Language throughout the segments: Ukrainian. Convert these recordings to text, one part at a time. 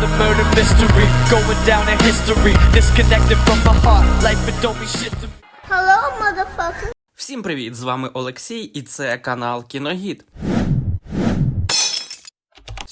the murder mystery, going down in history. Disconnected from my heart, life it don't mean shit to me. Hello, motherfucker. Всім привіт! З вами Олексій, і це канал Кіногід.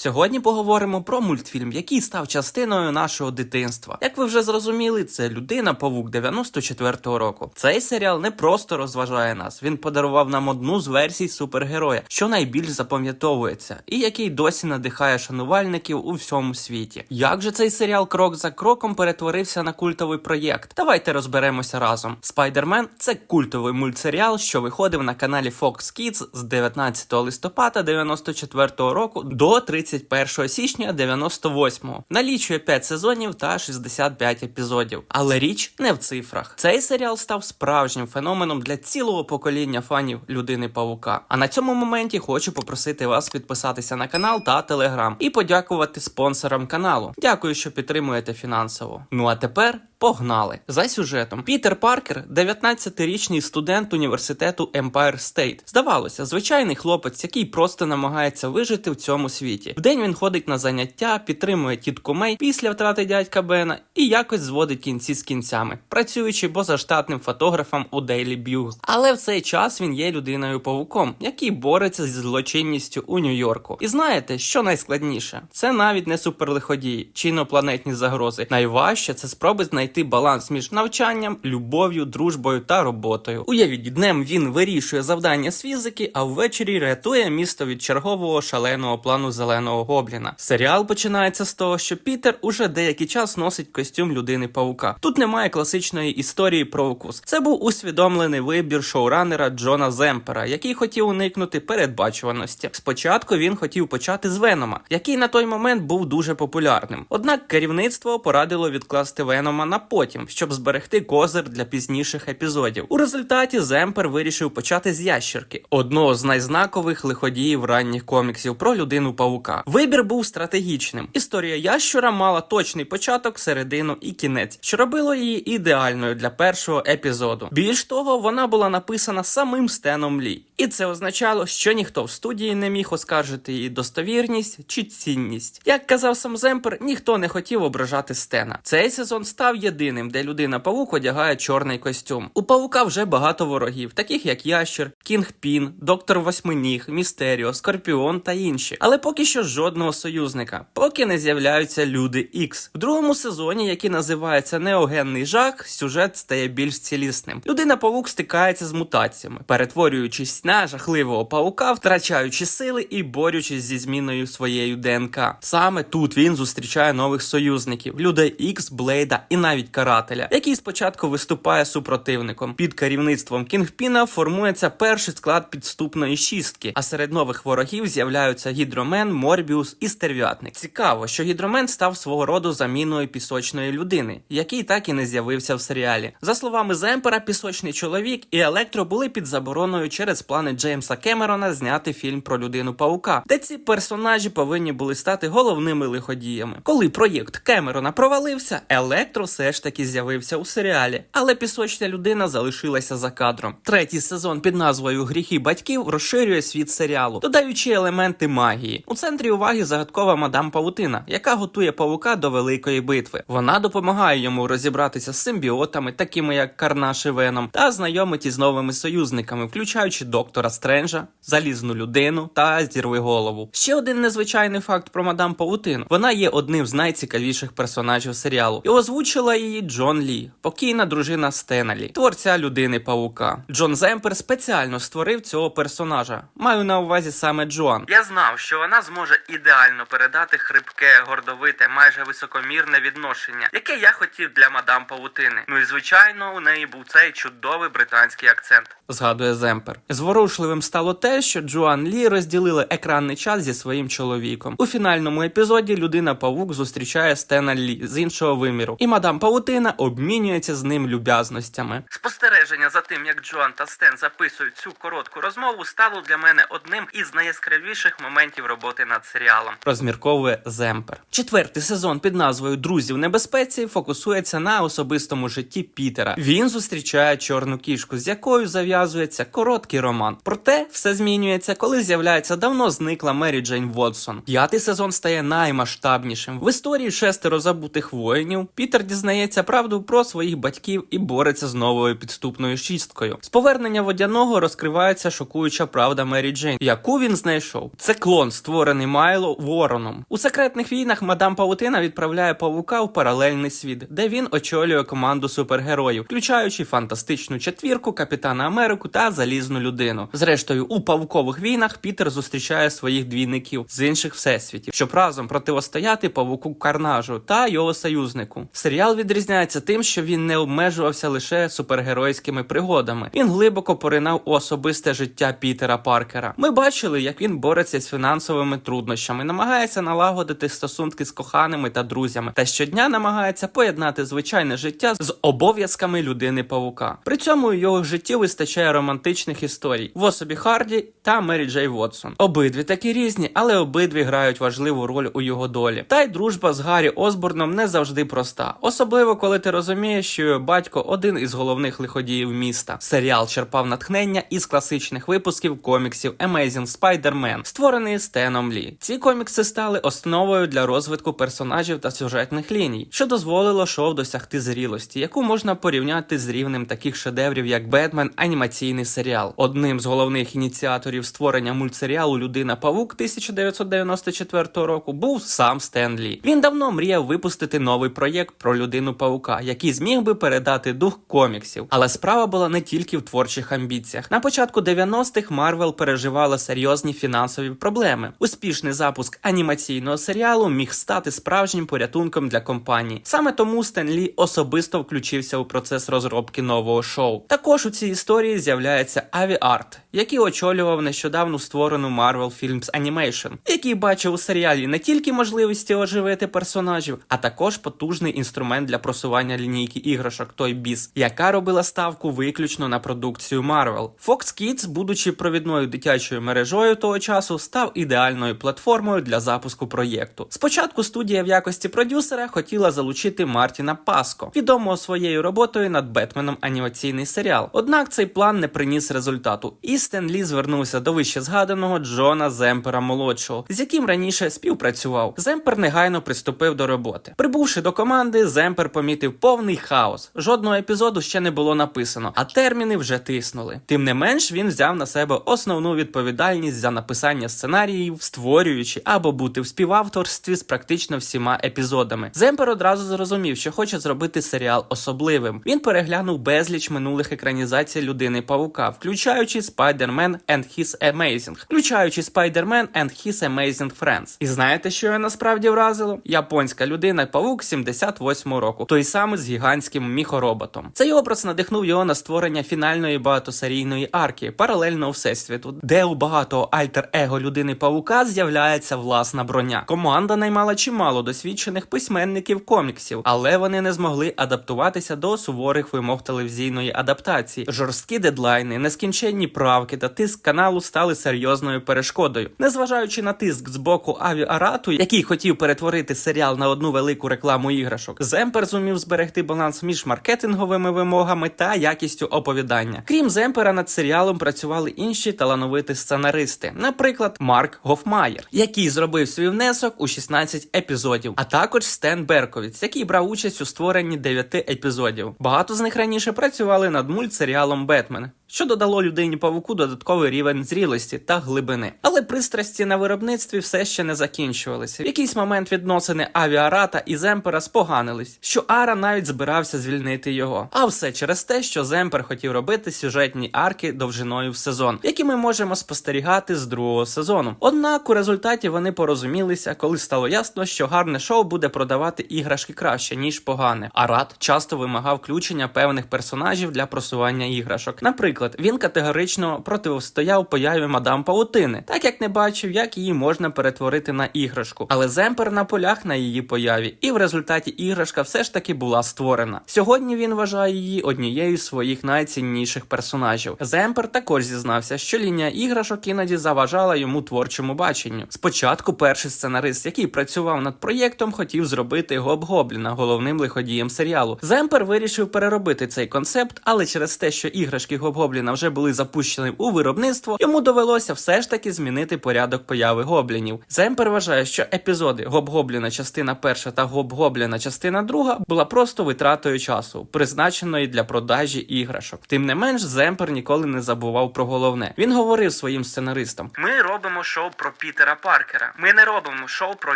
Сьогодні поговоримо про мультфільм, який став частиною нашого дитинства. Як ви вже зрозуміли, це людина Павук 94-го року. Цей серіал не просто розважає нас, він подарував нам одну з версій супергероя, що найбільш запам'ятовується, і який досі надихає шанувальників у всьому світі. Як же цей серіал крок за кроком перетворився на культовий проєкт? Давайте розберемося разом. Спайдермен це культовий мультсеріал, що виходив на каналі Fox Kids з 19 листопада 94 року до 31 січня 98-го. Налічує 5 сезонів та 65 епізодів. Але річ не в цифрах. Цей серіал став справжнім феноменом для цілого покоління фанів людини Павука. А на цьому моменті хочу попросити вас підписатися на канал та телеграм і подякувати спонсорам каналу. Дякую, що підтримуєте фінансово. Ну а тепер. Погнали за сюжетом. Пітер Паркер, 19-річний студент університету Empire State. Здавалося, звичайний хлопець, який просто намагається вижити в цьому світі. Вдень він ходить на заняття, підтримує тітку Мей після втрати дядька Бена і якось зводить кінці з кінцями, працюючи позаштатним фотографом у Daily Bugle. Але в цей час він є людиною павуком, який бореться зі злочинністю у Нью-Йорку. І знаєте, що найскладніше? Це навіть не суперлиходії чи інопланетні загрози. Найважче це спроби знайти баланс між навчанням, любов'ю, дружбою та роботою. Уявіть, днем він вирішує завдання з фізики, а ввечері рятує місто від чергового шаленого плану зеленого гобліна. Серіал починається з того, що Пітер уже деякий час носить костюм людини павука. Тут немає класичної історії про укус. Це був усвідомлений вибір шоуранера Джона Земпера, який хотів уникнути передбачуваності. Спочатку він хотів почати з Венома, який на той момент був дуже популярним. Однак керівництво порадило відкласти Венома на потім, щоб зберегти козир для пізніших епізодів. У результаті Земпер вирішив почати з ящерки, одного з найзнакових лиходіїв ранніх коміксів про людину павука. Вибір був стратегічним. Історія ящура мала точний початок, середину і кінець, що робило її ідеальною для першого епізоду. Більш того, вона була написана самим Стеном Лі, і це означало, що ніхто в студії не міг оскаржити її достовірність чи цінність. Як казав сам Земпер, ніхто не хотів ображати Стена. Цей сезон став єдиним, де людина павук одягає чорний костюм. У павука вже багато ворогів, таких як Ящер, Кінгпін, Доктор Восьминіг, Містеріо, Скорпіон та інші. Але поки що жодного союзника, поки не з'являються люди Ікс. В другому сезоні, який називається Неогенний жах, сюжет стає більш цілісним. Людина павук стикається з мутаціями, перетворюючись на жахливого павука, втрачаючи сили і борючись зі зміною своєю ДНК. Саме тут він зустрічає нових союзників: людей Ікс, Блейда і навіть карателя, який спочатку виступає супротивником. Під керівництвом Кінгпіна формується перший склад підступної шістки, а серед нових ворогів з'являються гідромен, Морбіус і стерв'ятник. Цікаво, що гідромен став свого роду заміною пісочної людини, який так і не з'явився в серіалі. За словами Земпера, пісочний чоловік і Електро були під забороною через плани Джеймса Кемерона зняти фільм про людину паука, де ці персонажі повинні були стати головними лиходіями. Коли проєкт Кемерона провалився, Електро все ж таки з'явився у серіалі, але пісочна людина залишилася за кадром. Третій сезон під назвою Гріхи батьків розширює світ серіалу, додаючи елементи магії. У центрі уваги загадкова мадам Павутина, яка готує павука до великої битви. Вона допомагає йому розібратися з симбіотами, такими як Карнаш і Веном, та знайомить із новими союзниками, включаючи доктора Стренджа, залізну людину та зірви голову. Ще один незвичайний факт про мадам Павутину. Вона є одним з найцікавіших персонажів серіалу, і озвучила її Джон Лі, покійна дружина Стена Лі, творця людини Павука. Джон Земпер спеціально створив цього персонажа. Маю на увазі саме Джоан. Я знав, що вона зможе ідеально передати хрипке, гордовите, майже високомірне відношення, яке я хотів для мадам Павутини. Ну і звичайно, у неї був цей чудовий британський акцент. Згадує Земпер. Зворушливим стало те, що Джоан Лі розділила екранний час зі своїм чоловіком. У фінальному епізоді людина Павук зустрічає Стена Лі з іншого виміру, і мадам Паутина обмінюється з ним люб'язностями. Спостереження за тим, як Джоан та Стен записують цю коротку розмову, стало для мене одним із найяскравіших моментів роботи над серіалом. Розмірковує Земпер. Четвертий сезон під назвою Друзі в небезпеці фокусується на особистому житті Пітера. Він зустрічає чорну кішку, з якою зав'язується короткий роман. Проте все змінюється, коли з'являється давно зникла Мері Джейн Вотсон. П'ятий сезон стає наймасштабнішим. В історії шестеро забутих воїнів Пітер дізнається правду про своїх батьків і бореться з новою підступною шісткою. З повернення водяного розкривається шокуюча правда Мері Джейн, яку він знайшов. Це клон, створений Майло Вороном. У секретних війнах мадам Паутина відправляє павука в паралельний світ, де він очолює команду супергероїв, включаючи фантастичну четвірку, капітана Америку та залізну людину. Зрештою, у павукових війнах Пітер зустрічає своїх двійників з інших всесвітів, щоб разом противостояти павуку Карнажу та його союзнику. Серіал відрізняється тим, що він не обмежувався лише супергеройськими пригодами. Він глибоко поринав у особисте життя Пітера Паркера. Ми бачили, як він бореться з фінансовими труднощами, намагається налагодити стосунки з коханими та друзями, та щодня намагається поєднати звичайне життя з обов'язками людини павука. При цьому у його житті вистачає романтичних історій в особі Харді та Мері Джей Вотсон. Обидві такі різні, але обидві грають важливу роль у його долі. Та й дружба з Гаррі Осборном не завжди проста, особливо коли ти розумієш, що батько один із головних лиходіїв міста. Серіал черпав натхнення із класичних випусків коміксів Amazing Spider-Man, створений Стеном Лі. Ці комікси стали основою для розвитку персонажів та сюжетних ліній, що дозволило шоу досягти зрілості, яку можна порівняти з рівнем таких шедеврів, як Бетмен, анімаційний серіал. Одним з головних ініціаторів створення мультсеріалу Людина Павук 1994 року був сам Стен Лі. Він давно мріяв випустити новий проєкт про людину павука, який зміг би передати дух коміксів. Але справа була не тільки в творчих амбіціях. На початку 90-х Марвел переживала серйозні фінансові проблеми. Успішний запуск анімаційного серіалу міг стати справжнім порятунком для компанії. Саме тому Стен Лі особисто включився у процес розробки нового шоу. Також у цій історії з'являється Аві Арт, який очолював нещодавно створену Marvel Films Animation, який бачив у серіалі не тільки можливості оживити персонажів, а також потужний інструмент для просування лінійки іграшок Toy Biz, яка робила ставку виключно на продукцію Marvel. Fox Kids, будучи провідною дитячою мережою того часу, став ідеальною платформою для запуску проєкту. Спочатку студія в якості продюсера хотіла залучити Мартіна Паско, відомого своєю роботою над Бетменом анімаційний серіал. Однак цей план не приніс результату, і Стен Лі звернувся до вище згаданого Джона Земпера молодшого, з яким раніше співпрацював. Земпер негайно приступив до роботи. Прибувши до команди, Земпер помітив повний хаос. Жодного епізоду ще не було написано, а терміни вже тиснули. Тим не менш, він взяв на себе основну відповідальність за написання сценаріїв, створюючи або бути в співавторстві з практично всіма епізодами. Земпер одразу зрозумів, що хоче зробити серіал особливим. Він переглянув безліч минулих екранізацій людини павука, включаючи Spider-Man and His Amazing, включаючи Spider-Man and His Amazing Friends. І знаєте, що його насправді вразило? Японська людина павук 78-го року, той самий з гігантським міхороботом. Цей образ надихнув його на створення фінальної багатосерійної арки паралельного всесвіту, де у багатого альтер-его людини павука з'являється власна броня. Команда наймала чимало досвідчених письменників коміксів, але вони не змогли адаптуватися до суворих вимог телевізійної адаптації. Жорсткі дедлайни, нескінченні правки та тиск каналу стали серйозною перешкодою. Незважаючи на тиск з боку Аві Арату, який хотів перетворити серіал на одну велику рекламу іграшок, Земпер зумів зберегти баланс між маркетинговими вимогами та якістю оповідання. Крім Земпера, над серіалом працювали інші талановиті сценаристи, наприклад, Марк Гофмаєр, який зробив свій внесок у 16 епізодів, а також Стен Берковіц, який брав участь у створенні 9 епізодів. Багато з них раніше працювали над мультсеріалом Бетмен. Що додало людині павуку додатковий рівень зрілості та глибини. Але пристрасті на виробництві все ще не закінчувалися. В якийсь момент відносини Авіарата і Земпера споганились, що Ара навіть збирався звільнити його. А все через те, що Земпер хотів робити сюжетні арки довжиною в сезон, які ми можемо спостерігати з другого сезону. Однак у результаті вони порозумілися, коли стало ясно, що гарне шоу буде продавати іграшки краще ніж погане. Арат часто вимагав включення певних персонажів для просування іграшок. Наприклад. Наприклад, він категорично протистояв появі мадам Паутини, так як не бачив, як її можна перетворити на іграшку. Але Земпер наполяг на її появі, і в результаті іграшка все ж таки була створена. Сьогодні він вважає її однією з своїх найцінніших персонажів. Земпер також зізнався, що лінія іграшок іноді заважала йому творчому баченню. Спочатку перший сценарист, який працював над проєктом, хотів зробити Гобліна головним лиходієм серіалу. Земпер вирішив переробити цей концепт, але через те, що іграшки Гобліна вже були запущені у виробництво, йому довелося все ж таки змінити порядок появи гоблінів. Земпер вважає, що епізоди Гоб-Гобліна частина перша та Гобліна частина друга була просто витратою часу, призначеної для продажі іграшок. Тим не менш, Земпер ніколи не забував про головне. Він говорив своїм сценаристам: Ми робимо шоу про Пітера Паркера. Ми не робимо шоу про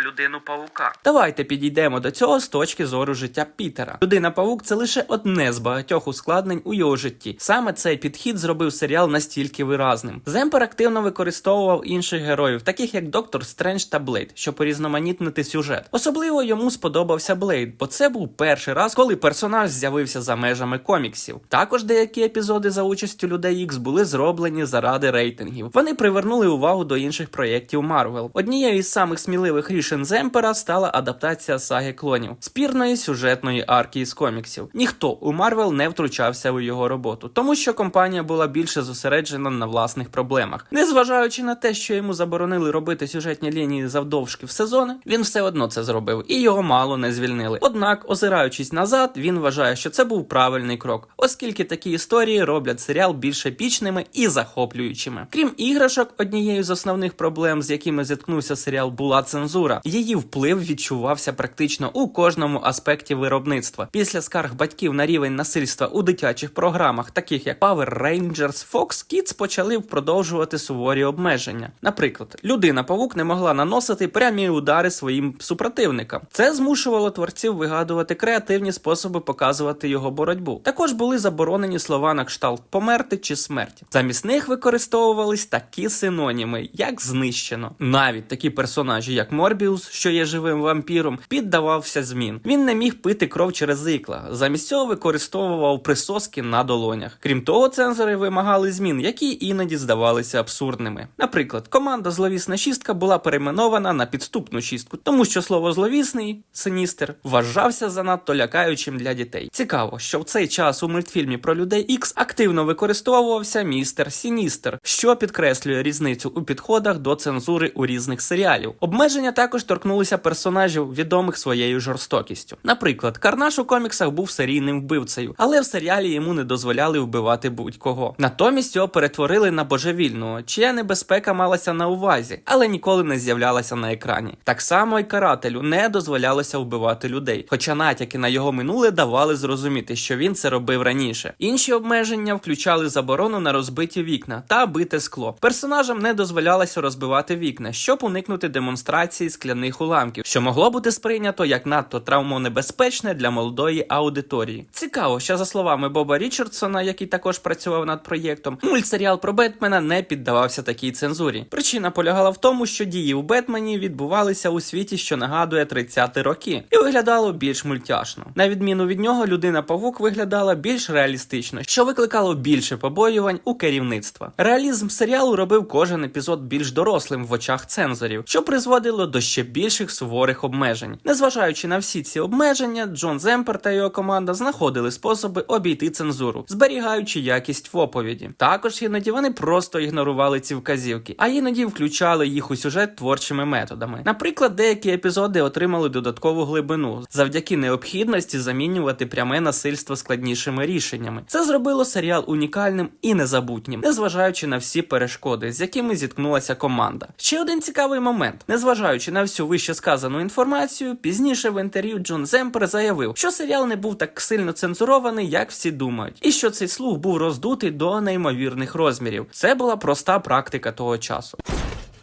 людину павука. Давайте підійдемо до цього з точки зору життя Пітера. Людина Павук це лише одне з багатьох ускладнень у його житті. Саме цей підхід зробив серіал настільки виразним. Земпер активно використовував інших героїв, таких як Доктор Стрендж та Блейд, щоб порізноманітнити сюжет. Особливо йому сподобався Блейд, бо це був перший раз, коли персонаж з'явився за межами коміксів. Також деякі епізоди за участю людей Ікс були зроблені заради рейтингів. Вони привернули увагу до інших проєктів Марвел. Однією із самих сміливих рішень Земпера стала адаптація саги клонів спірної сюжетної арки із коміксів. Ніхто у Марвел не втручався у його роботу, тому що компанія була більше зосереджена на власних проблемах. Незважаючи на те, що йому заборонили робити сюжетні лінії завдовжки в сезони, він все одно це зробив, і його мало не звільнили. Однак, озираючись назад, він вважає, що це був правильний крок, оскільки такі історії роблять серіал більш епічними і захоплюючими. Крім іграшок, однією з основних проблем, з якими зіткнувся серіал, була цензура. Її вплив відчувався практично у кожному аспекті виробництва. Після скарг батьків на рівень насильства у дитячих програмах, таких як Power Rangers, Fox Kids почали продовжувати суворі обмеження. Наприклад, людина павук не могла наносити прямі удари своїм супротивникам. Це змушувало творців вигадувати креативні способи показувати його боротьбу. Також були заборонені слова на кшталт померти чи смерть. Замість них використовувались такі синоніми, як знищено. Навіть такі персонажі, як Морбіус, що є живим вампіром, піддавався змін. Він не міг пити кров через ікла. Замість цього використовував присоски на долонях. Крім того, цензори вимагали змін, які іноді здавалися абсурдними. Наприклад, команда Зловісна шістка була перейменована на підступну шістку, тому що слово зловісний синістер вважався занадто лякаючим для дітей. Цікаво, що в цей час у мультфільмі про людей Ікс активно використовувався містер Сіністер, що підкреслює різницю у підходах до цензури у різних серіалів. Обмеження також торкнулися персонажів, відомих своєю жорстокістю. Наприклад, Карнаш у коміксах був серійним вбивцею, але в серіалі йому не дозволяли вбивати будь-кого. Натомість його перетворили на божевільного, чия небезпека малася на увазі, але ніколи не з'являлася на екрані. Так само й карателю не дозволялося вбивати людей, хоча натяки на його минуле давали зрозуміти, що він це робив раніше. Інші обмеження включали заборону на розбиті вікна та бите скло. Персонажам не дозволялося розбивати вікна, щоб уникнути демонстрації скляних уламків, що могло бути сприйнято як надто травмонебезпечне для молодої аудиторії. Цікаво, що за словами Боба Річардсона, який також працював над проєктом, мультсеріал про Бетмена не піддавався такій цензурі. Причина полягала в тому, що дії у Бетмені відбувалися у світі, що нагадує 30-ті роки, і виглядало більш мультяшно. На відміну від нього, людина павук виглядала більш реалістично, що викликало більше побоювань у керівництва. Реалізм серіалу робив кожен епізод більш дорослим в очах цензорів, що призводило до ще більших суворих обмежень. Незважаючи на всі ці обмеження, Джон Земпер та його команда знаходили способи обійти цензуру, зберігаючи якість в оповіді. Також іноді вони просто ігнорували ці вказівки, а іноді включали їх у сюжет творчими методами. Наприклад, деякі епізоди отримали додаткову глибину завдяки необхідності замінювати пряме насильство складнішими рішеннями. Це зробило серіал унікальним і незабутнім, незважаючи на всі перешкоди, з якими зіткнулася команда. Ще один цікавий момент: незважаючи на всю вище сказану інформацію, пізніше в інтерв'ю Джон Земпер заявив, що серіал не був так сильно цензурований, як всі думають, і що цей слух був роздутий до неймовірних розмірів. Це була проста практика того часу.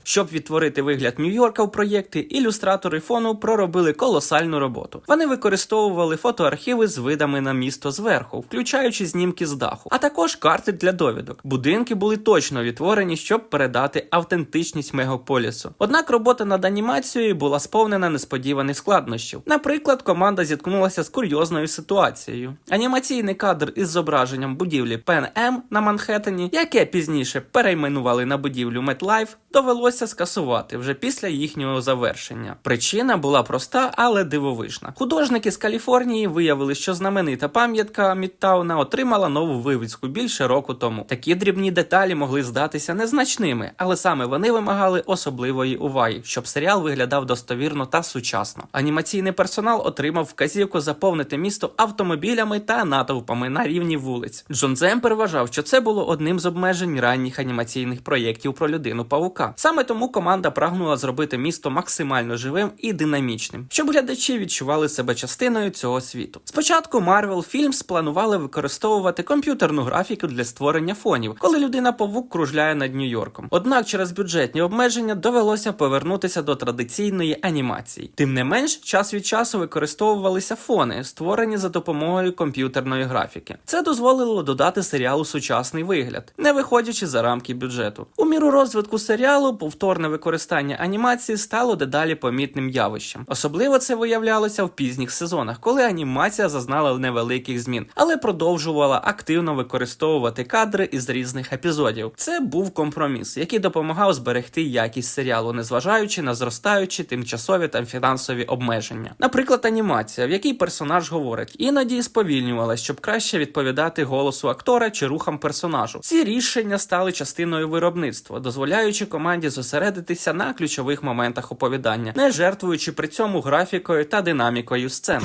Щоб відтворити вигляд Нью-Йорка в проєкті, ілюстратори фону проробили колосальну роботу. Вони використовували фотоархіви з видами на місто зверху, включаючи знімки з даху, а також карти для довідок. Будинки були точно відтворені, щоб передати автентичність мегаполісу. Однак робота над анімацією була сповнена несподіваних складнощів. Наприклад, команда зіткнулася з курйозною ситуацією. Анімаційний кадр із зображенням будівлі Пен М на Манхеттені, яке пізніше перейменували на будівлю MetLife, довелося скасувати вже після їхнього завершення. Причина була проста, але дивовижна. Художники з Каліфорнії виявили, що знаменита пам'ятка Мідтауна отримала нову вивіску більше року тому. Такі дрібні деталі могли здатися незначними, але саме вони вимагали особливої уваги, щоб серіал виглядав достовірно та сучасно. Анімаційний персонал отримав вказівку заповнити місто автомобілями та натовпами на рівні вулиць. Джон Земпер вважав, що це було одним з обмежень ранніх анімаційних проєктів про людину павука. Саме тому команда прагнула зробити місто максимально живим і динамічним, щоб глядачі відчували себе частиною цього світу. Спочатку Marvel Films планували використовувати комп'ютерну графіку для створення фонів, коли людина павук кружляє над Нью-Йорком. Однак через бюджетні обмеження довелося повернутися до традиційної анімації. Тим не менш, час від часу використовувалися фони, створені за допомогою комп'ютерної графіки. Це дозволило додати серіалу сучасний вигляд, не виходячи за рамки бюджету. У міру розвитку серіалу повторне використання анімації стало дедалі помітним явищем. Особливо це виявлялося в пізніх сезонах, коли анімація зазнала невеликих змін, але продовжувала активно використовувати кадри із різних епізодів. Це був компроміс, який допомагав зберегти якість серіалу, незважаючи на зростаючі тимчасові та фінансові обмеження. Наприклад, анімація, в якій персонаж говорить, іноді сповільнювалась, щоб краще відповідати голосу актора чи рухам персонажу. Ці рішення стали частиною виробництва, дозволяючи команді зосередитися на ключових моментах оповідання, не жертвуючи при цьому графікою та динамікою сцен.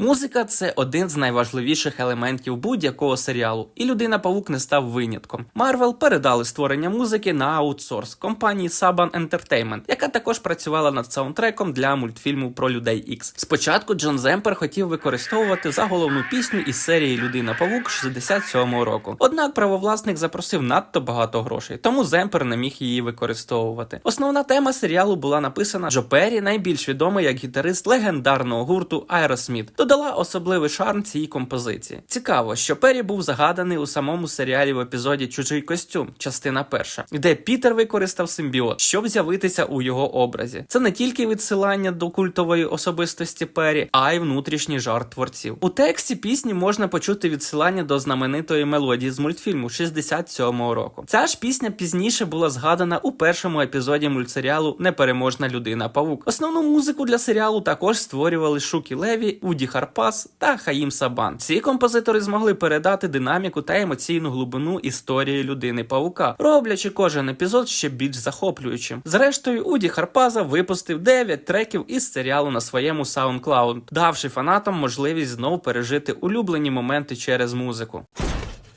Музика це один з найважливіших елементів будь-якого серіалу, і людина Павук не став винятком. Марвел передали створення музики на аутсорс компанії Saban Entertainment, яка також працювала над саундтреком для мультфільму про людей Ікс. Спочатку Джон Земпер хотів використовувати заголовну пісню із серії Людина Павук 67-го року. Однак правовласник запросив надто багато грошей, тому Земпер не міг її використовувати. Основна тема серіалу була написана Джо Перрі, найбільш відомий як гітарист легендарного гурту Aerosmith додала особливий шарм цій композиції. Цікаво, що Перрі був загаданий у самому серіалі в епізоді Чужий костюм, частина перша, де Пітер використав симбіот, щоб з'явитися у його образі. Це не тільки відсилання до культової особистості Перрі, а й внутрішній жарт творців. У тексті пісні можна почути відсилання до знаменитої мелодії з мультфільму 67-го року. Ця ж пісня пізніше була згадана у першому епізоді мультсеріалу Непереможна людина Павук. Основну музику для серіалу також створювали Шукі Леві, Уді Харпас та Хаїм Сабан. Ці композитори змогли передати динаміку та емоційну глибину історії людини Паука, роблячи кожен епізод ще більш захоплюючим. Зрештою, Уді Харпаза випустив 9 треків із серіалу на своєму SoundCloud, давши фанатам можливість знов пережити улюблені моменти через музику.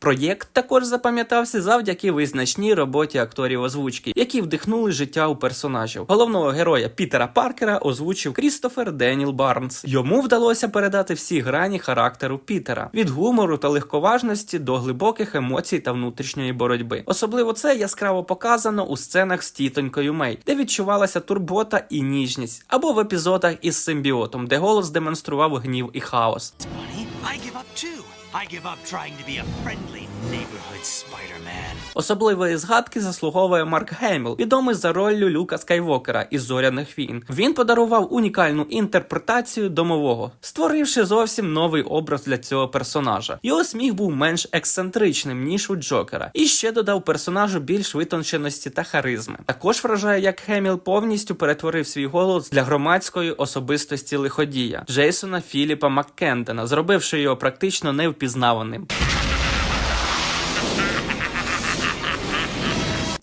Проєкт також запам'ятався завдяки визначній роботі акторів озвучки, які вдихнули життя у персонажів. Головного героя Пітера Паркера озвучив Крістофер Деніл Барнс. Йому вдалося передати всі грані характеру Пітера від гумору та легковажності до глибоких емоцій та внутрішньої боротьби. Особливо це яскраво показано у сценах з тітонькою Мей, де відчувалася турбота і ніжність, або в епізодах із симбіотом, де голос демонстрував гнів і хаос. Bunny, I give up too. I give up trying to be a friendly neighborhood Spider-Man. Особливої згадки заслуговує Марк Геміл, відомий за роллю Люка Скайвокера із зоряних війн. Він подарував унікальну інтерпретацію домового, створивши зовсім новий образ для цього персонажа. Його сміх був менш ексцентричним ніж у Джокера, і ще додав персонажу більш витонченості та харизми. Також вражає, як Геміл повністю перетворив свій голос для громадської особистості лиходія Джейсона Філіпа Маккендена, зробивши його практично невпізнаваним.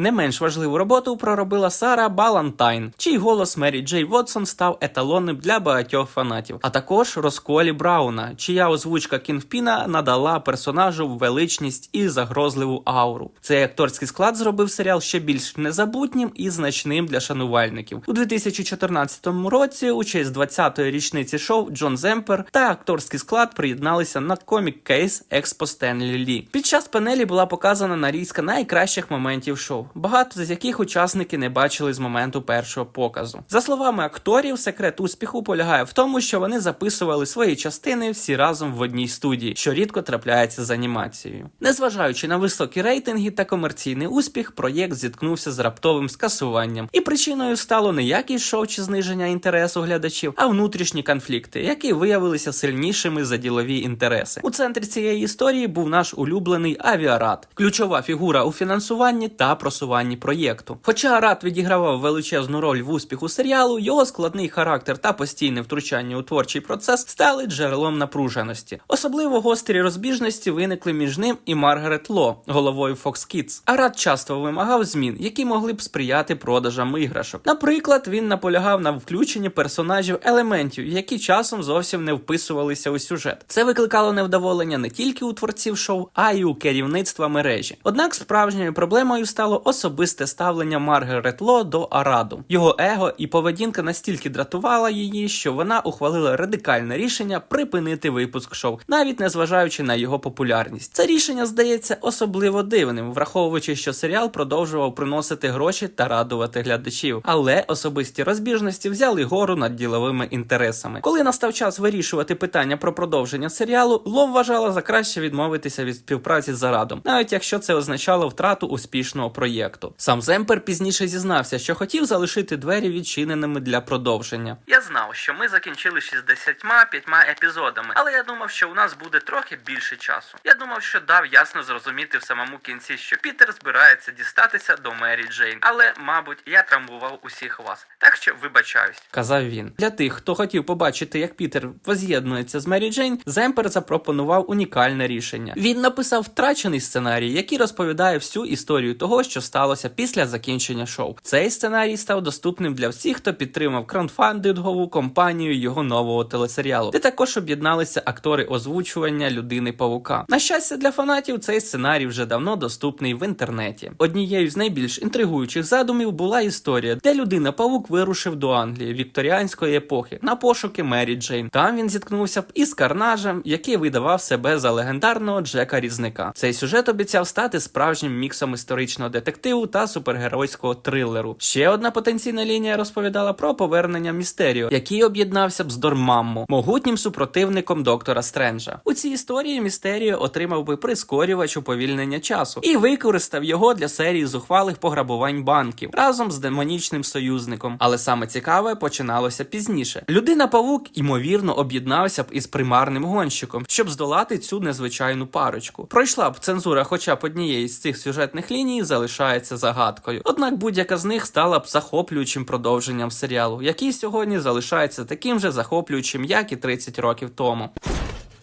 Не менш важливу роботу проробила Сара Балантайн, чий голос Мері Джей Вотсон став еталонним для багатьох фанатів, а також Розколі Брауна, чия озвучка Кінгпіна надала персонажу величність і загрозливу ауру. Цей акторський склад зробив серіал ще більш незабутнім і значним для шанувальників. У 2014 році, у честь 20-ї річниці шоу, Джон Земпер та акторський склад приєдналися на комік кейс Експо Стенлі Лі. Під час панелі була показана нарізка найкращих моментів шоу. Багато з яких учасники не бачили з моменту першого показу. За словами акторів, секрет успіху полягає в тому, що вони записували свої частини всі разом в одній студії, що рідко трапляється з анімацією. Незважаючи на високі рейтинги та комерційний успіх, проєкт зіткнувся з раптовим скасуванням, і причиною стало не якість шоу чи зниження інтересу глядачів, а внутрішні конфлікти, які виявилися сильнішими за ділові інтереси. У центрі цієї історії був наш улюблений Авіарад, ключова фігура у фінансуванні та просуванні проєкту. Хоча Арат відігравав величезну роль в успіху серіалу, його складний характер та постійне втручання у творчий процес стали джерелом напруженості. Особливо гострі розбіжності виникли між ним і Маргарет Ло, головою Fox Kids. Арат часто вимагав змін, які могли б сприяти продажам іграшок. Наприклад, він наполягав на включенні персонажів елементів, які часом зовсім не вписувалися у сюжет. Це викликало невдоволення не тільки у творців шоу, а й у керівництва мережі. Однак справжньою проблемою стало особисте ставлення Маргарет Ло до Араду. Його его і поведінка настільки дратувала її, що вона ухвалила радикальне рішення припинити випуск шоу, навіть незважаючи на його популярність. Це рішення здається особливо дивним, враховуючи, що серіал продовжував приносити гроші та радувати глядачів. Але особисті розбіжності взяли гору над діловими інтересами. Коли настав час вирішувати питання про продовження серіалу, Ло вважала за краще відмовитися від співпраці з Арадом, навіть якщо це означало втрату успішного проєкту. Сам Земпер пізніше зізнався, що хотів залишити двері відчиненими для продовження. Я знав, що ми закінчили 65 епізодами, але я думав, що у нас буде трохи більше часу. Я думав, що дав ясно зрозуміти в самому кінці, що Пітер збирається дістатися до Мері Джейн. Але, мабуть, я травмував усіх вас. Так що вибачаюсь, казав він. Для тих, хто хотів побачити, як Пітер воз'єднується з Мері Джейн, Земпер запропонував унікальне рішення. Він написав втрачений сценарій, який розповідає всю історію того, що сталося після закінчення шоу. Цей сценарій став доступним для всіх, хто підтримав краундфандингову компанію його нового телесеріалу, де також об'єдналися актори озвучування людини Павука. На щастя, для фанатів цей сценарій вже давно доступний в інтернеті. Однією з найбільш інтригуючих задумів була історія, де людина Павук вирушив до Англії вікторіанської епохи на пошуки Мері Джейн. Там він зіткнувся б із Карнажем, який видавав себе за легендарного Джека Різника. Цей сюжет обіцяв стати справжнім міксом історичного детективу та супергеройського трилеру. Ще одна потенційна лінія розповідала про повернення Містеріо, який об'єднався б з Дормамму, могутнім супротивником доктора Стренджа. У цій історії Містеріо отримав би прискорювач уповільнення часу і використав його для серії зухвалих пограбувань банків разом з демонічним союзником. Але саме цікаве починалося пізніше. Людина Павук ймовірно об'єднався б із примарним гонщиком, щоб здолати цю незвичайну парочку. Пройшла б цензура, хоча б однієї з цих сюжетних ліній залишається загадкою. Однак будь-яка з них стала б захоплюючим продовженням серіалу, який сьогодні залишається таким же захоплюючим, як і 30 років тому.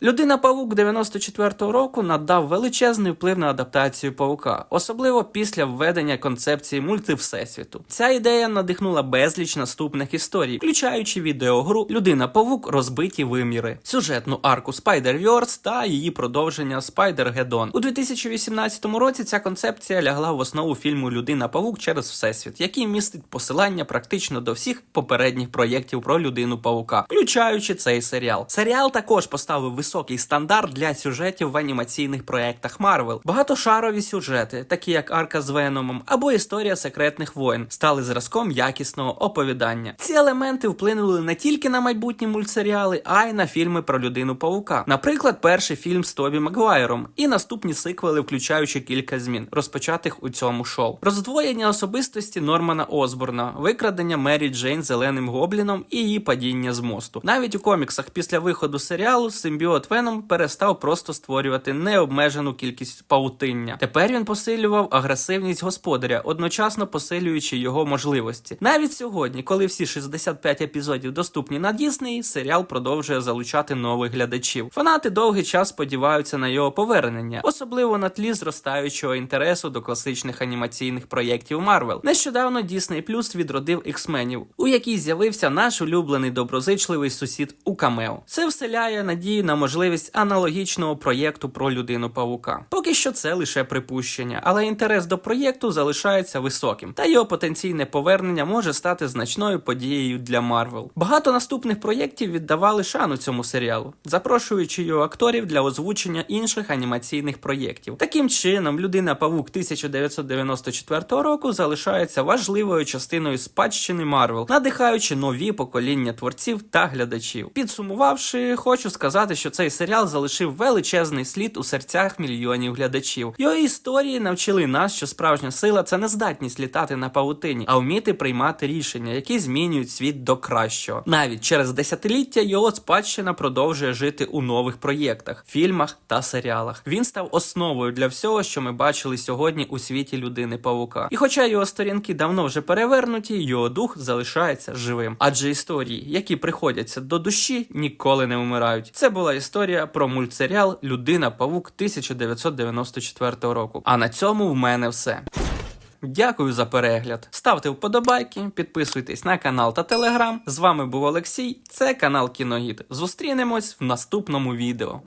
Людина Павук 94-го року надав величезний вплив на адаптацію павука, особливо після введення концепції мультивсесвіту. Ця ідея надихнула безліч наступних історій, включаючи відеогру Людина Павук розбиті виміри, сюжетну арку Spider-Verse та її продовження Spider-Geddon. У 2018 році ця концепція лягла в основу фільму Людина Павук через Всесвіт, який містить посилання практично до всіх попередніх проєктів про людину Павука, включаючи цей серіал. Серіал також поставив високий стандарт для сюжетів в анімаційних проєктах Марвел. Багатошарові сюжети, такі як Арка з Веномом або Історія секретних воєн, стали зразком якісного оповідання. Ці елементи вплинули не тільки на майбутні мультсеріали, а й на фільми про людину Павука. Наприклад, перший фільм з Тобі Магуайром і наступні сиквели, включаючи кілька змін, розпочатих у цьому шоу. Роздвоєння особистості Нормана Осборна, викрадення Мері Джейн зеленим гобліном і її падіння з мосту. Навіть у коміксах після виходу серіалу симбіот Веном перестав просто створювати необмежену кількість павутиння. Тепер він посилював агресивність господаря, одночасно посилюючи його можливості. Навіть сьогодні, коли всі 65 епізодів доступні на Дісней, серіал продовжує залучати нових глядачів. Фанати довгий час сподіваються на його повернення, особливо на тлі зростаючого інтересу до класичних анімаційних проєктів Марвел. Нещодавно Disney Plus відродив X-менів, у якій з'явився наш улюблений доброзичливий сусід у камео. Це вселяє надії на можливість аналогічного проєкту про людину павука. Поки що це лише припущення, але інтерес до проєкту залишається високим, та його потенційне повернення може стати значною подією для Марвел. Багато наступних проєктів віддавали шану цьому серіалу, запрошуючи його акторів для озвучення інших анімаційних проєктів. Таким чином, людина павук 1994 року залишається важливою частиною спадщини Марвел, надихаючи нові покоління творців та глядачів. Підсумувавши, хочу сказати, що цей серіал залишив величезний слід у серцях мільйонів глядачів. Його історії навчили нас, що справжня сила це не здатність літати на павутині, а вміти приймати рішення, які змінюють світ до кращого. Навіть через десятиліття його спадщина продовжує жити у нових проєктах, фільмах та серіалах. Він став основою для всього, що ми бачили сьогодні у світі людини павука. І хоча його сторінки давно вже перевернуті, його дух залишається живим. Адже історії, які приходяться до душі, ніколи не вмирають. Це була історія про мультсеріал Людина Павук 1994 року. А на цьому в мене все. Дякую за перегляд. Ставте вподобайки, підписуйтесь на канал та телеграм. З вами був Олексій. Це канал Кіногід. Зустрінемось в наступному відео.